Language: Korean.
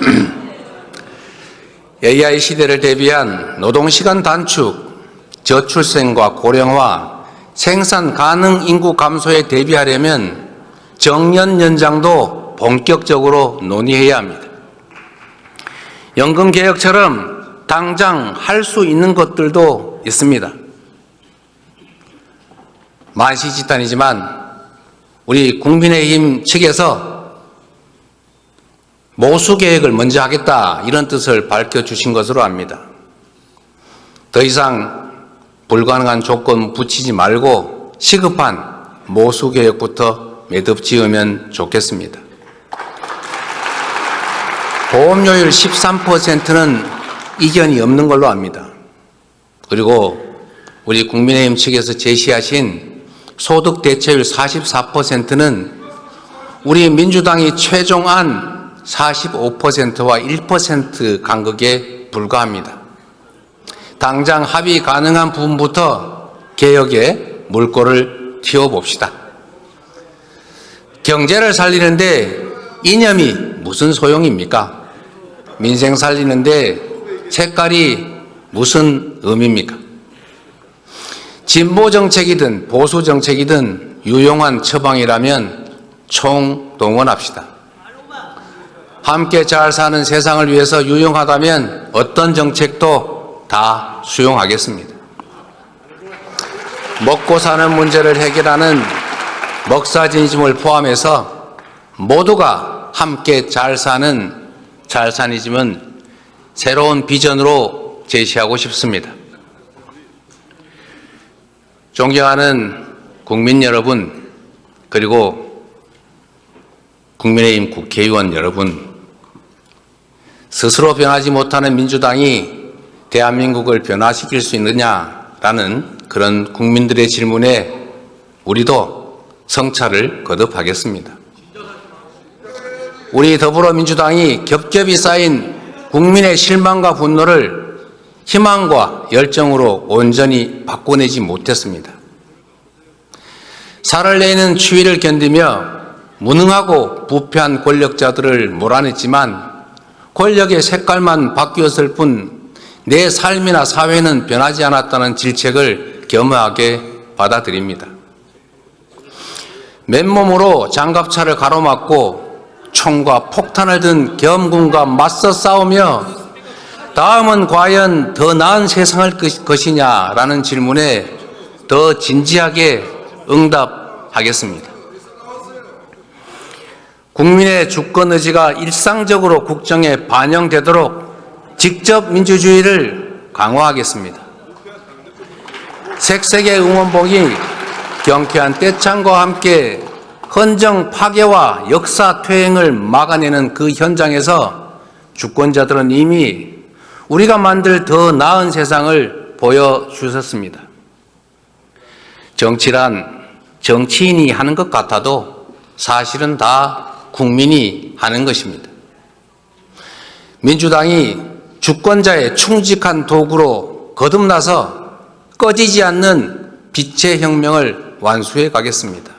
AI 시대를 대비한 노동시간 단축, 저출생과 고령화, 생산 가능 인구 감소에 대비하려면 정년 연장도 본격적으로 논의해야 합니다. 연금 개혁처럼 당장 할 수 있는 것들도 있습니다. 만시지탄이지만 우리 국민의힘 측에서 모수 계획을 먼저 하겠다 이런 뜻을 밝혀 주신 것으로 압니다. 더 이상 불가능한 조건 붙이지 말고 시급한 모수 계획부터 매듭 지으면 좋겠습니다. 보험료율 13%는 이견이 없는 걸로 압니다. 그리고 우리 국민의힘 측에서 제시하신 소득 대체율 44%는 우리 민주당이 최종안 45%와 1% 간극에 불과합니다. 당장 합의 가능한 부분부터 개혁에 물꼬를 튀어봅시다. 경제를 살리는데 이념이 무슨 소용입니까? 민생 살리는데 색깔이 무슨 의미입니까? 진보 정책이든 보수 정책이든 유용한 처방이라면 총동원합시다. 함께 잘 사는 세상을 위해서 유용하다면 어떤 정책도 다 수용하겠습니다. 먹고 사는 문제를 해결하는 먹사 진심을 포함해서 모두가 함께 잘 사는 잘사니즘은 새로운 비전으로 제시하고 싶습니다. 존경하는 국민 여러분, 그리고 국민의힘 국회의원 여러분, 스스로 변하지 못하는 민주당이 대한민국을 변화시킬 수 있느냐라는 그런 국민들의 질문에 우리도 성찰을 거듭하겠습니다. 우리 더불어민주당이 겹겹이 쌓인 국민의 실망과 분노를 희망과 열정으로 온전히 바꿔내지 못했습니다. 살을 내는 추위를 견디며 무능하고 부패한 권력자들을 몰아냈지만 권력의 색깔만 바뀌었을 뿐 내 삶이나 사회는 변하지 않았다는 질책을 겸허하게 받아들입니다. 맨몸으로 장갑차를 가로막고 총과 폭탄을 든 겸군과 맞서 싸우며 다음은 과연 더 나은 세상을 것이냐라는 질문에 더 진지하게 응답하겠습니다. 국민의 주권 의지가 일상적으로 국정에 반영되도록 직접 민주주의를 강화하겠습니다. 색색의 응원봉이 경쾌한 떼창과 함께 헌정 파괴와 역사 퇴행을 막아내는 그 현장에서 주권자들은 이미 우리가 만들 더 나은 세상을 보여주셨습니다. 정치란 정치인이 하는 것 같아도 사실은 다 국민이 하는 것입니다. 민주당이 주권자의 충직한 도구로 거듭나서 꺼지지 않는 빛의 혁명을 완수해 가겠습니다.